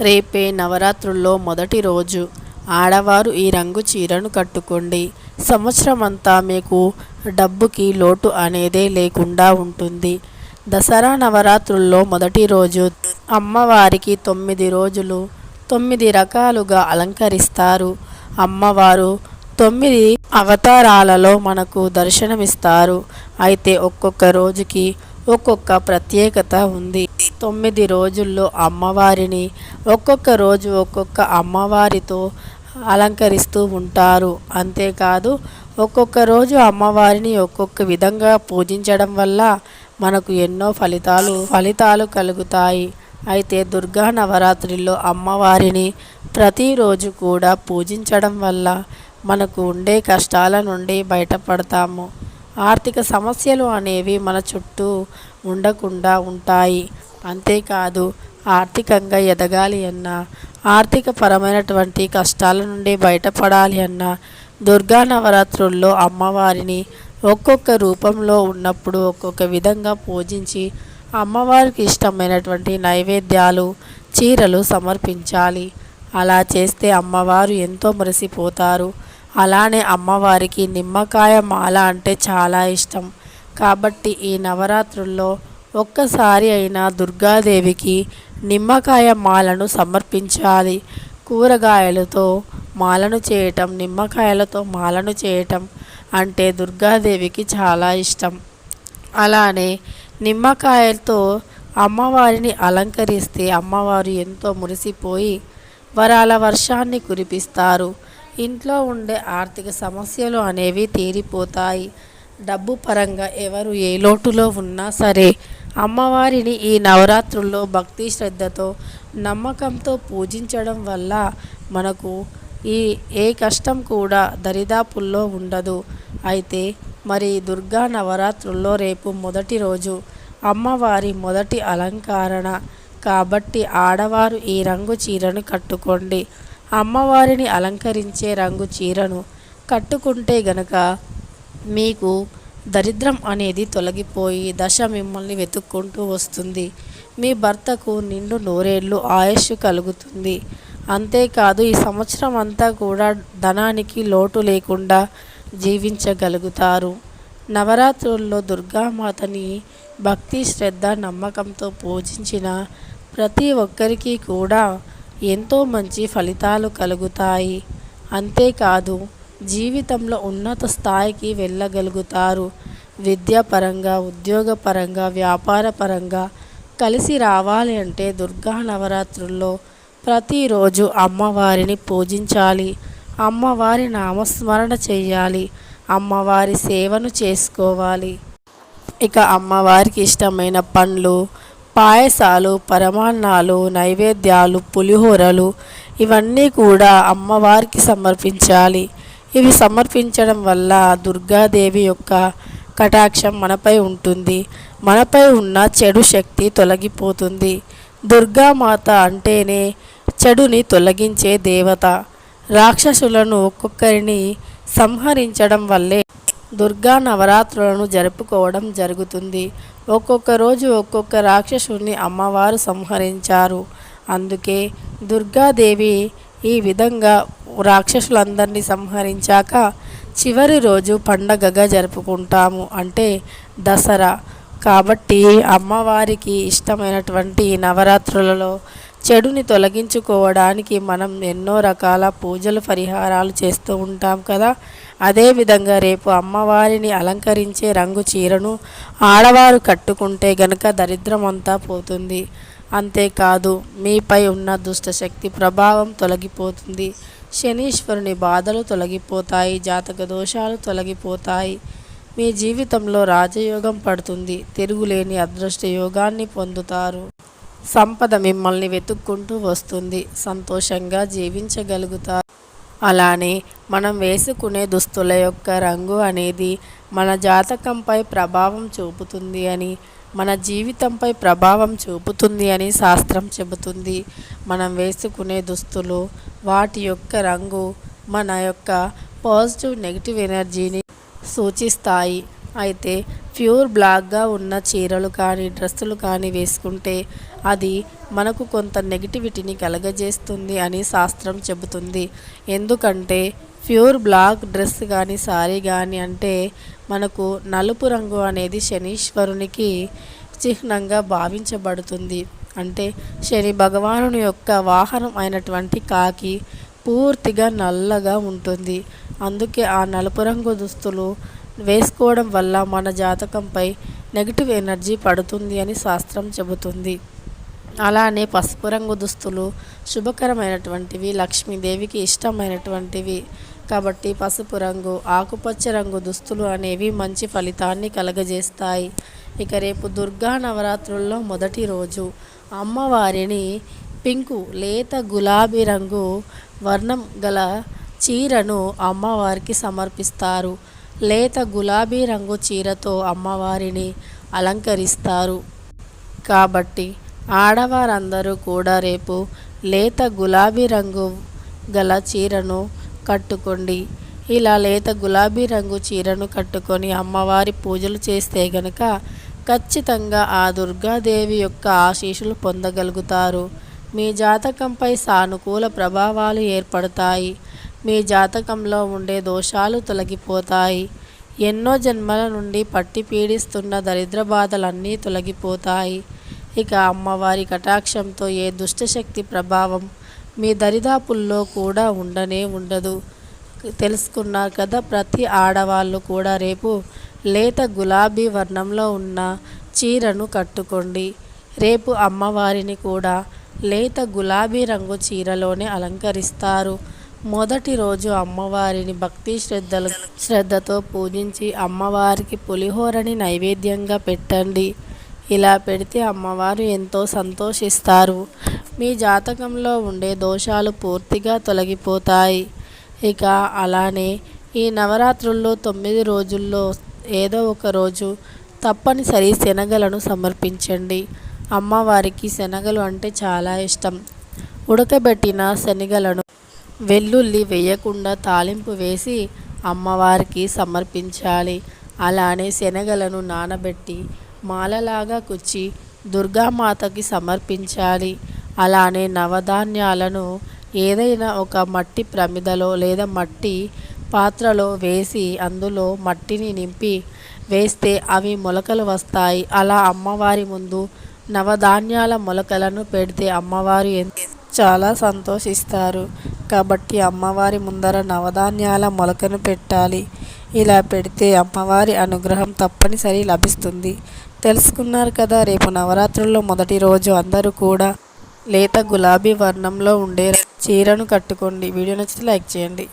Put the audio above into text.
రేపే నవరాత్రుల్లో మొదటి రోజు. ఆడవారు ఈ రంగు చీరను కట్టుకోండి. సంవత్సరమంతా మీకు డబ్బుకి లోటు అనేదే లేకుండా ఉంటుంది. దసరా నవరాత్రుల్లో మొదటి రోజు అమ్మవారికి తొమ్మిది రోజులు తొమ్మిది రకాలుగా అలంకరిస్తారు. అమ్మవారు తొమ్మిది అవతారాలలో మనకు దర్శనమిస్తారు. అయితే ఒక్కొక్క రోజుకి ఒక్కొక్క ప్రత్యేకత ఉంది. తొమ్మిది రోజుల్లో అమ్మవారిని ఒక్కొక్క రోజు ఒక్కొక్క అమ్మవారితో అలంకరిస్తూ ఉంటారు. అంతేకాదు ఒక్కొక్క రోజు అమ్మవారిని ఒక్కొక్క విధంగా పూజించడం వల్ల మనకు ఎన్నో ఫలితాలు ఫలితాలు కలుగుతాయి. అయితే దుర్గా నవరాత్రిలో అమ్మవారిని ప్రతిరోజు కూడా పూజించడం వల్ల మనకు ఉండే కష్టాల నుండి బయటపడతాము. ఆర్థిక సమస్యలు అనేవి మన చుట్టూ ఉండకుండా ఉంటాయి. అంతేకాదు ఆర్థికంగా ఎదగాలి అన్నా ఆర్థిక పరమైనటువంటి కష్టాల నుండి బయటపడాలి అన్నా దుర్గా నవరాత్రుల్లో అమ్మవారిని ఒక్కొక్క రూపంలో ఉన్నప్పుడు ఒక్కొక్క విధంగా పూజించి అమ్మవారికి ఇష్టమైనటువంటి నైవేద్యాలు చీరలు సమర్పించాలి. అలా చేస్తే అమ్మవారు ఎంతో మురిసిపోతారు. అలానే అమ్మవారికి నిమ్మకాయ మాల అంటే చాలా ఇష్టం. కాబట్టి ఈ నవరాత్రుల్లో ఒక్కసారి అయినా దుర్గాదేవికి నిమ్మకాయ మాలను సమర్పించాలి. కూరగాయలతో మాలను చేయటం నిమ్మకాయలతో మాలను చేయటం అంటే దుర్గాదేవికి చాలా ఇష్టం. అలానే నిమ్మకాయలతో అమ్మవారిని అలంకరిస్తే అమ్మవారు ఎంతో మురిసిపోయి వరాల వర్షాన్ని కురిపిస్తారు. ఇంట్లో ఉండే ఆర్థిక సమస్యలు అనేవి తీరిపోతాయి. డబ్బు పరంగా ఎవరు ఏ లోటులో ఉన్నా సరే అమ్మవారిని ఈ నవరాత్రుల్లో భక్తి శ్రద్ధతో నమ్మకంతో పూజించడం వల్ల మనకు ఈ ఏ కష్టం కూడా దరిదాపుల్లో ఉండదు. అయితే మరి దుర్గా నవరాత్రుల్లో రేపు మొదటి రోజు అమ్మవారి మొదటి అలంకరణ. కాబట్టి ఆడవారు ఈ రంగు చీరను కట్టుకోండి. అమ్మవారిని అలంకరించే రంగు చీరను కట్టుకుంటే గనక మీకు దరిద్రం అనేది తొలగిపోయి దశ మిమ్మల్ని వెతుక్కుంటూ వస్తుంది. మీ భర్తకు నిండు నూరేళ్ళు ఆయుష్ కలుగుతుంది. అంతేకాదు ఈ సంవత్సరం అంతా కూడా ధనానికి లోటు లేకుండా జీవించగలుగుతారు. నవరాత్రుల్లో దుర్గామాతని భక్తి శ్రద్ధ నమ్మకంతో పూజించిన ప్రతి ఒక్కరికి కూడా ఎంతో మంచి ఫలితాలు కలుగుతాయి. అంతేకాదు జీవితంలో ఉన్నత స్థాయికి వెళ్ళగలుగుతారు. విద్యాపరంగా ఉద్యోగపరంగా వ్యాపారపరంగా కలిసి రావాలి అంటే దుర్గా నవరాత్రుల్లో ప్రతిరోజు అమ్మవారిని పూజించాలి. అమ్మవారి నామస్మరణ చేయాలి. అమ్మవారి సేవను చేసుకోవాలి. ఇక అమ్మవారికి ఇష్టమైన పండ్లు పాయసాలు పరమాన్నాలు నైవేద్యాలు పులిహోరలు ఇవన్నీ కూడా అమ్మవారికి సమర్పించాలి. ఇవి సమర్పించడం వల్ల దుర్గాదేవి యొక్క కటాక్షం మనపై ఉంటుంది. మనపై ఉన్న చెడు శక్తి తొలగిపోతుంది. దుర్గామాత అంటేనే చెడుని తొలగించే దేవత. రాక్షసులను ఒక్కొక్కరిని సంహరించడం వల్లే దుర్గా నవరాత్రులను జరుపుకోవడం జరుగుతుంది. ఒక్కొక్క రోజు ఒక్కొక్క రాక్షసుని అమ్మవారు సంహరించారు. అందుకే దుర్గాదేవి ఈ విధంగా రాక్షసులందరినీ సంహరించాక చివరి రోజు పండగగా జరుపుకుంటాము. అంటే దసరా. కాబట్టి అమ్మవారికి ఇష్టమైనటువంటి నవరాత్రులలో చెడుని తొలగించుకోవడానికి మనం ఎన్నో రకాల పూజలు పరిహారాలు చేస్తూ ఉంటాం కదా. అదేవిధంగా రేపు అమ్మవారిని అలంకరించే రంగు చీరను ఆడవారు కట్టుకుంటే గనక దరిద్రమంతా పోతుంది. అంతేకాదు మీపై ఉన్న దుష్టశక్తి ప్రభావం తొలగిపోతుంది. శనీశ్వరుని బాధలు తొలగిపోతాయి జాతక దోషాలు తొలగిపోతాయి. మీ జీవితంలో రాజయోగం పడుతుంది తిరుగులేని అదృష్ట యోగాన్ని పొందుతారు. సంపద మిమ్మల్ని వెతుక్కుంటూ వస్తుంది సంతోషంగా జీవించగలుగుతారు. అలానే మనం వేసుకునే దుస్తుల యొక్క రంగు అనేది మన జాతకంపై ప్రభావం చూపుతుంది అని మన జీవితంపై ప్రభావం చూపుతుంది అని శాస్త్రం చెబుతుంది. మనం వేసుకునే దుస్తులు వాటి యొక్క రంగు మన యొక్క పాజిటివ్ నెగిటివ్ ఎనర్జీని సూచిస్తాయి. అయితే ప్యూర్ బ్లాక్గా ఉన్న చీరలు కానీ డ్రెస్సులు కానీ వేసుకుంటే అది మనకు కొంత నెగిటివిటీని కలగజేస్తుంది అని శాస్త్రం చెబుతుంది. ఎందుకంటే ప్యూర్ బ్లాక్ డ్రెస్ కానీ సారీ కానీ అంటే మనకు నలుపు రంగు అనేది శనీశ్వరునికి చిహ్నంగా భావించబడుతుంది. అంటే శని భగవానుని యొక్క వాహనం అయినటువంటి కాకి పూర్తిగా నల్లగా ఉంటుంది. అందుకే ఆ నలుపు రంగు దుస్తులు వేసుకోవడం వల్ల మన జాతకంపై నెగిటివ్ ఎనర్జీ పడుతుంది అని శాస్త్రం చెబుతుంది. అలానే పసుపు రంగు దుస్తులు శుభకరమైనటువంటివి లక్ష్మీదేవికి ఇష్టమైనటువంటివి. కాబట్టి పసుపు రంగు ఆకుపచ్చ రంగు దుస్తులు అనేవి మంచి ఫలితాన్ని కలగజేస్తాయి. ఇక రేపు దుర్గా నవరాత్రుల్లో మొదటి రోజు అమ్మవారిని పింకు లేత గులాబీ రంగు వర్ణం గల చీరను అమ్మవారికి సమర్పిస్తారు. లేత గులాబీ రంగు చీరతో అమ్మవారిని అలంకరిస్తారు. కాబట్టి ఆడవారందరూ కూడా రేపు లేత గులాబీ రంగు గల చీరను కట్టుకోండి. ఇలా లేత గులాబీ రంగు చీరను కట్టుకొని అమ్మవారి పూజలు చేస్తే గనక ఖచ్చితంగా ఆ దుర్గాదేవి యొక్క ఆశీస్సులు పొందగలుగుతారు. మీ జాతకంపై సానుకూల ప్రభావాలు ఏర్పడతాయి. మీ జాతకంలో ఉండే దోషాలు తొలగిపోతాయి. ఎన్నో జన్మల నుండి పట్టి పీడిస్తున్న దరిద్ర బాధలన్నీ తొలగిపోతాయి. ఇక అమ్మవారి కటాక్షంతో ఏ దుష్టశక్తి ప్రభావం మీ దరిదాపుల్లో కూడా ఉండనే ఉండదు. తెలుసుకున్నారు కదా ప్రతి ఆడవాళ్ళు కూడా రేపు లేత గులాబీ వర్ణంలో ఉన్న చీరను కట్టుకోండి. రేపు అమ్మవారిని కూడా లేత గులాబీ రంగు చీరలోనే అలంకరిస్తారు. మొదటి రోజు అమ్మవారిని భక్తి శ్రద్ధలు శ్రద్ధతో పూజించి అమ్మవారికి పులిహోరని నైవేద్యంగా పెట్టండి. ఇలా పెడితే అమ్మవారు ఎంతో సంతోషిస్తారు. మీ జాతకంలో ఉండే దోషాలు పూర్తిగా తొలగిపోతాయి. ఇక అలానే ఈ నవరాత్రుల్లో తొమ్మిది రోజుల్లో ఏదో ఒక రోజు తప్పనిసరి శనగలను సమర్పించండి. అమ్మవారికి శనగలు అంటే చాలా ఇష్టం. ఉడకబెట్టిన శనగలను వెల్లుల్లి వేయకుండా తాలింపు వేసి అమ్మవారికి సమర్పించాలి. అలానే శనగలను నానబెట్టి మాలలాగా కుచ్చి దుర్గామాతకి సమర్పించాలి. అలానే నవధాన్యాలను ఏదైనా ఒక మట్టి ప్రమిదలో లేదా మట్టి పాత్రలో వేసి అందులో మట్టిని నింపి వేస్తే అవి మొలకలు వస్తాయి. అలా అమ్మవారి ముందు నవధాన్యాల మొలకలను పెడితే అమ్మవారు చాలా సంతోషిస్తారు. కాబట్టి అమ్మవారి ముందర నవధాన్యాల మొలకను పెట్టాలి. ఇలా పెడితే అమ్మవారి అనుగ్రహం తప్పనిసరి లభిస్తుంది. తెలుసుకున్నారు కదా రేపు నవరాత్రుల్లో మొదటి రోజు అందరూ కూడా లేత గులాబీ వర్ణంలో ఉండే చీరను కట్టుకోండి. వీడియో నచ్చితే లైక్ చేయండి.